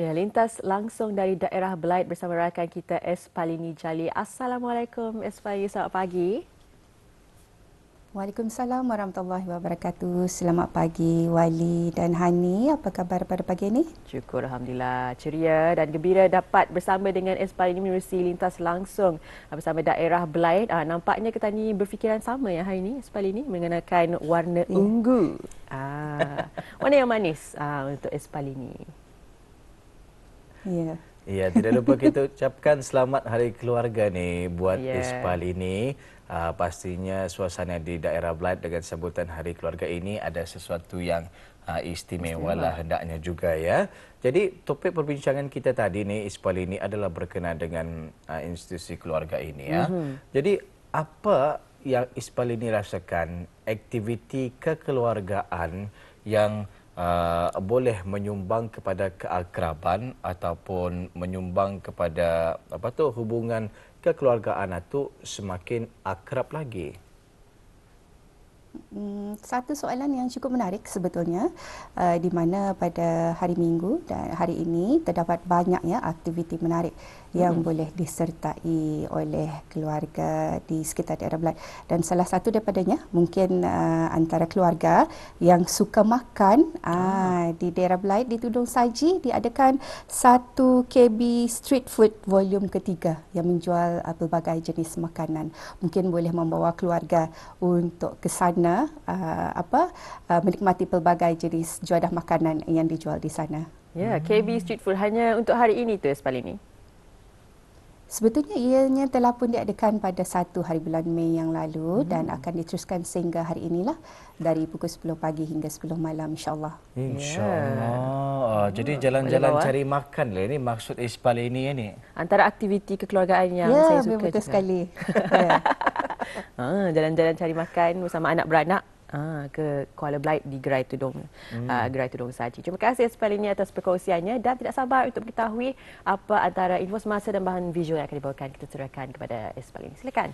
Ya, lintas langsung dari daerah Belait bersama rakan kita Espalini Jali. Assalamualaikum Espalini, selamat pagi. Waalaikumsalam warahmatullahi wabarakatuh. Selamat pagi Wali dan Hani. Apa khabar pada pagi ini? Syukur Alhamdulillah. Ceria dan gembira dapat bersama dengan Espalini menerusi lintas langsung bersama daerah Belait. Ah, nampaknya kita ni berfikiran sama ya hari ini Espalini mengenakan warna ya. ungu. Ah, warna yang manis ah, untuk Espalini. Ya. Ya, tidak lupa kita ucapkan selamat hari keluarga ni buat yeah. Ispal ini. Uh, pastinya suasana di daerah Blat dengan sambutan hari keluarga ini ada sesuatu yang uh, istimewa lah hendaknya juga ya. Jadi topik perbincangan kita tadi ni Ispal ini adalah berkenaan dengan uh, institusi keluarga ini ya. Mm-hmm. Jadi apa yang Ispal ini rasakan aktiviti kekeluargaan yang uh, boleh menyumbang kepada keakraban ataupun menyumbang kepada apa tu hubungan kekeluargaan itu semakin akrab lagi. Hmm, satu soalan yang cukup menarik sebetulnya uh, di mana pada hari Minggu dan hari ini terdapat banyak ya aktiviti menarik yang hmm. boleh disertai oleh keluarga di sekitar daerah Belait dan salah satu daripadanya mungkin uh, antara keluarga yang suka makan hmm. uh, di daerah Belait di Tudung Saji diadakan satu KB street food volume ketiga yang menjual uh, pelbagai jenis makanan mungkin boleh membawa keluarga untuk ke sana uh, apa uh, menikmati pelbagai jenis juadah makanan yang dijual di sana Ya, yeah, KB Street Food hanya untuk hari ini tu Espal ini? Sebetulnya ianya telah pun diadakan pada satu hari bulan Mei yang lalu hmm. dan akan diteruskan sehingga hari inilah dari pukul 10 pagi hingga 10 malam insyaAllah. InsyaAllah. Yeah. Oh, jadi jalan-jalan cari makan lah ini maksud Ispal ini ya ni. Antara aktiviti kekeluargaan yang yeah, saya suka. Ya, betul sekali. ha, jalan-jalan cari makan bersama anak beranak. Ah, ke Kuala Blight di Gerai Tudung hmm. uh, Gerai Tudung Saji. Terima kasih sekali ini atas perkongsiannya dan tidak sabar untuk mengetahui apa antara info semasa dan bahan visual yang akan dibawakan kita serahkan kepada Espalini. Silakan.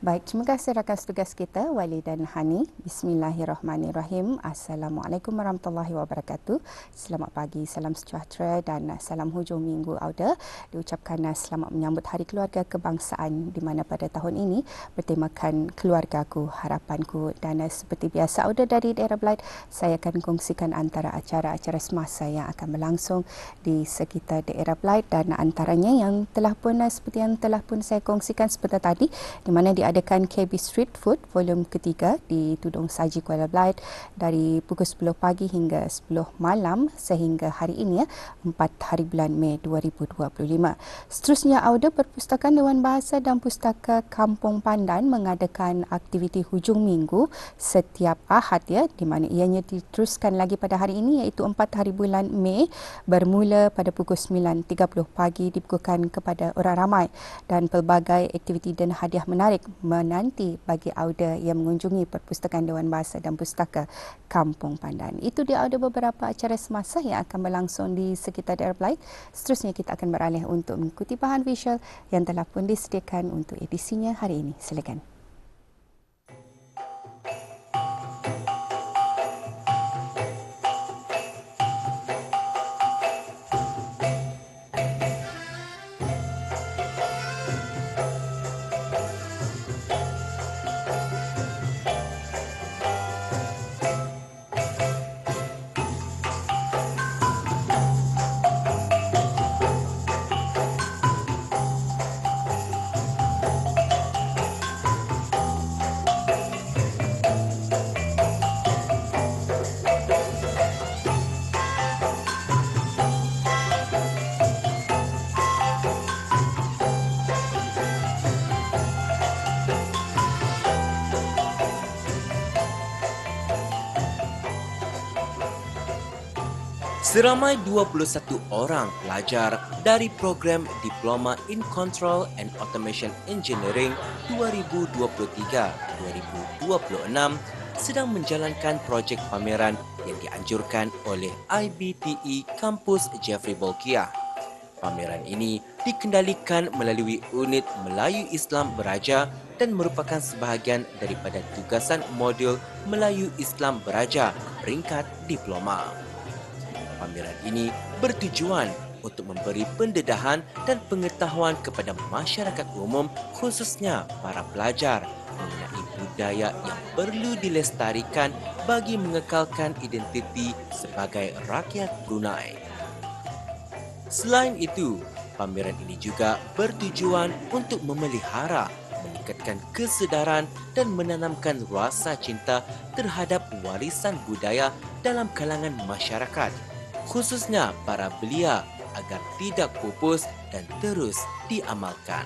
Baik, terima kasih rakan tugas kita Wali dan Hani. Bismillahirrahmanirrahim. Assalamualaikum warahmatullahi wabarakatuh. Selamat pagi, salam sejahtera dan salam hujung minggu Auda. Diucapkan selamat menyambut Hari Keluarga Kebangsaan di mana pada tahun ini bertemakan keluargaku, harapanku dan seperti biasa Auda dari daerah Belait, saya akan kongsikan antara acara-acara semasa yang akan berlangsung di sekitar daerah Belait dan antaranya yang telah pun seperti yang telah pun saya kongsikan sebentar tadi di mana di diadakan KB Street Food volume ketiga di Tudung Saji Kuala Belait dari pukul 10 pagi hingga 10 malam sehingga hari ini ya 4 hari bulan Mei 2025. Seterusnya Auda Perpustakaan Dewan Bahasa dan Pustaka Kampung Pandan mengadakan aktiviti hujung minggu setiap Ahad ya di mana ianya diteruskan lagi pada hari ini iaitu 4 hari bulan Mei bermula pada pukul 9.30 pagi dibukukan kepada orang ramai dan pelbagai aktiviti dan hadiah menarik menanti bagi Auda yang mengunjungi Perpustakaan Dewan Bahasa dan Pustaka Kampung Pandan. Itu dia ada beberapa acara semasa yang akan berlangsung di sekitar daerah Belait. Seterusnya kita akan beralih untuk mengikuti bahan visual yang telah pun disediakan untuk edisinya hari ini. Silakan. Seramai 21 orang pelajar dari program Diploma in Control and Automation Engineering 2023-2026 sedang menjalankan projek pameran yang dianjurkan oleh IBTE Kampus Jeffrey Bolkiah. Pameran ini dikendalikan melalui unit Melayu Islam Beraja dan merupakan sebahagian daripada tugasan modul Melayu Islam Beraja peringkat diploma. Pameran ini bertujuan untuk memberi pendedahan dan pengetahuan kepada masyarakat umum khususnya para pelajar mengenai budaya yang perlu dilestarikan bagi mengekalkan identiti sebagai rakyat Brunei. Selain itu, pameran ini juga bertujuan untuk memelihara, meningkatkan kesedaran dan menanamkan rasa cinta terhadap warisan budaya dalam kalangan masyarakat, khususnya para belia agar tidak pupus dan terus diamalkan.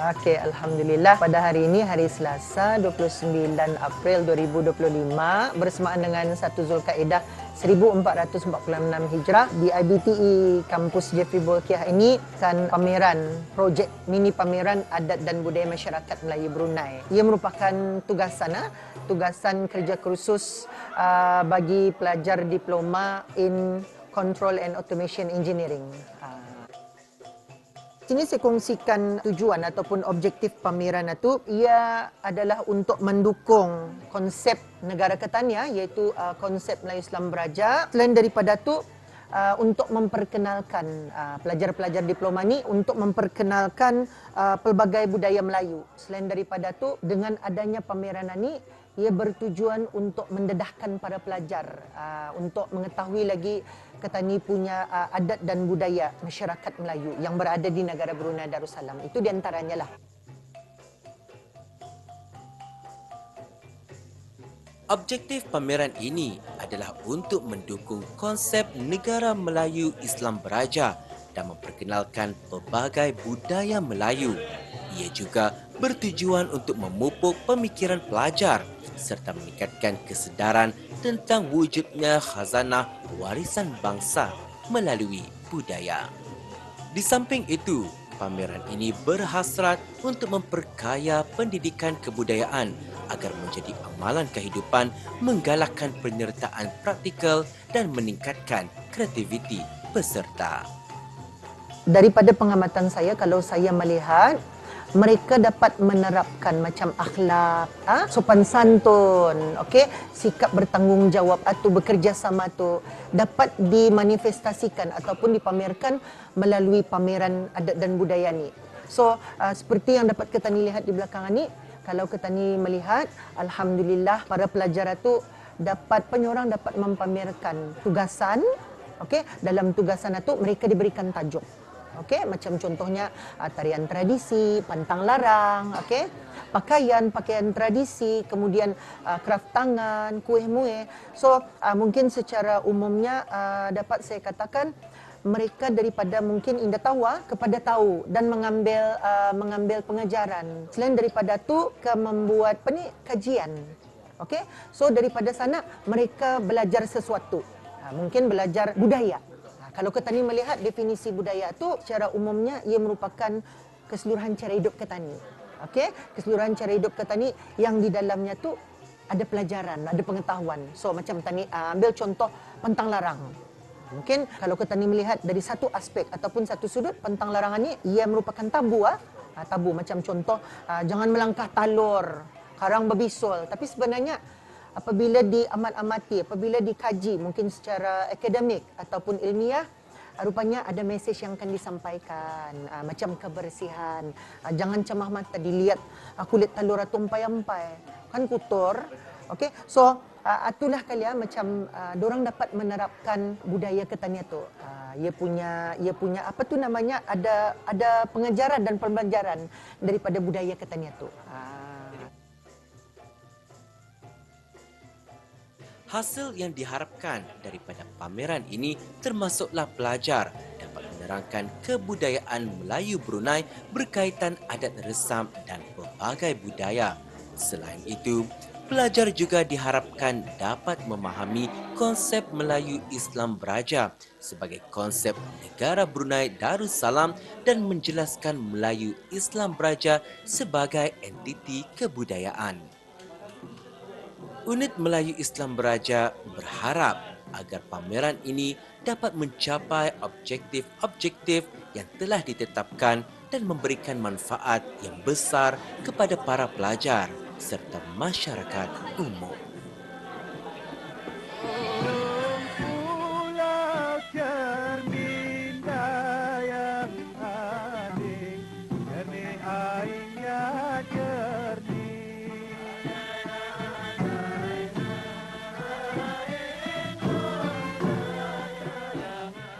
Okey, Alhamdulillah pada hari ini, hari Selasa 29 April 2025 bersamaan dengan 1 Zulkaidah 1446 Hijrah di IBTE Kampus Jeffrey Bolkiah ini kan pameran, projek mini pameran adat dan budaya masyarakat Melayu Brunei. Ia merupakan tugasan, ha? tugasan kerja khusus uh, bagi pelajar diploma in Control and Automation Engineering. Sini saya kongsikan tujuan ataupun objektif pameran itu. Ia adalah untuk mendukung konsep negara ketania iaitu uh, konsep Melayu Islam Beraja selain daripada itu uh, untuk memperkenalkan uh, pelajar-pelajar diploma ni untuk memperkenalkan uh, pelbagai budaya Melayu. Selain daripada itu dengan adanya pameran ini ia bertujuan untuk mendedahkan para pelajar uh, untuk mengetahui lagi Ketani punya uh, adat dan budaya masyarakat Melayu yang berada di negara Brunei Darussalam. Itu di antaranya lah. Objektif pameran ini adalah untuk mendukung konsep negara Melayu Islam Beraja dan memperkenalkan pelbagai budaya Melayu. Ia juga bertujuan untuk memupuk pemikiran pelajar serta meningkatkan kesedaran tentang wujudnya khazanah warisan bangsa melalui budaya. Di samping itu, pameran ini berhasrat untuk memperkaya pendidikan kebudayaan agar menjadi amalan kehidupan menggalakkan penyertaan praktikal dan meningkatkan kreativiti peserta. Daripada pengamatan saya, kalau saya melihat mereka dapat menerapkan macam akhlak, ha? sopan santun, okey, sikap bertanggungjawab atau bekerjasama tu dapat dimanifestasikan ataupun dipamerkan melalui pameran adat dan budaya ni. So, uh, seperti yang dapat kita lihat di belakang ni, kalau kita ni melihat, alhamdulillah para pelajar itu dapat penyorang dapat mempamerkan tugasan, okey, dalam tugasan itu mereka diberikan tajuk. Okey, macam contohnya uh, tarian tradisi, pantang larang, okey. Pakaian, pakaian tradisi, kemudian uh, kraft tangan, kuih muih. So, uh, mungkin secara umumnya uh, dapat saya katakan mereka daripada mungkin indah tawa kepada tahu dan mengambil uh, mengambil pengajaran. Selain daripada tu ke membuat apa ni kajian. Okey. So daripada sana mereka belajar sesuatu. Uh, mungkin belajar budaya kalau ketani melihat definisi budaya itu secara umumnya ia merupakan keseluruhan cara hidup ketani. Okey, keseluruhan cara hidup ketani yang di dalamnya tu ada pelajaran, ada pengetahuan. So macam tani uh, ambil contoh pentang larang. Mungkin kalau ketani melihat dari satu aspek ataupun satu sudut pentang larangan ini ia merupakan tabu ah. Uh, tabu macam contoh uh, jangan melangkah talur, karang berbisul. Tapi sebenarnya apabila diamat-amati, apabila dikaji mungkin secara akademik ataupun ilmiah, rupanya ada mesej yang akan disampaikan. Uh, macam kebersihan uh, jangan cemah mata dilihat uh, kulit telur tumpai-ampai kan kotor okey so uh, itulah kalian macam uh, orang dapat menerapkan budaya ketania tu. Uh, ia punya ia punya apa tu namanya ada ada pengajaran dan pembelajaran daripada budaya ketania tu. Uh, Hasil yang diharapkan daripada pameran ini termasuklah pelajar dapat menerangkan kebudayaan Melayu Brunei berkaitan adat resam dan pelbagai budaya. Selain itu, pelajar juga diharapkan dapat memahami konsep Melayu Islam Beraja sebagai konsep negara Brunei Darussalam dan menjelaskan Melayu Islam Beraja sebagai entiti kebudayaan. Unit Melayu Islam Beraja berharap agar pameran ini dapat mencapai objektif-objektif yang telah ditetapkan dan memberikan manfaat yang besar kepada para pelajar serta masyarakat umum.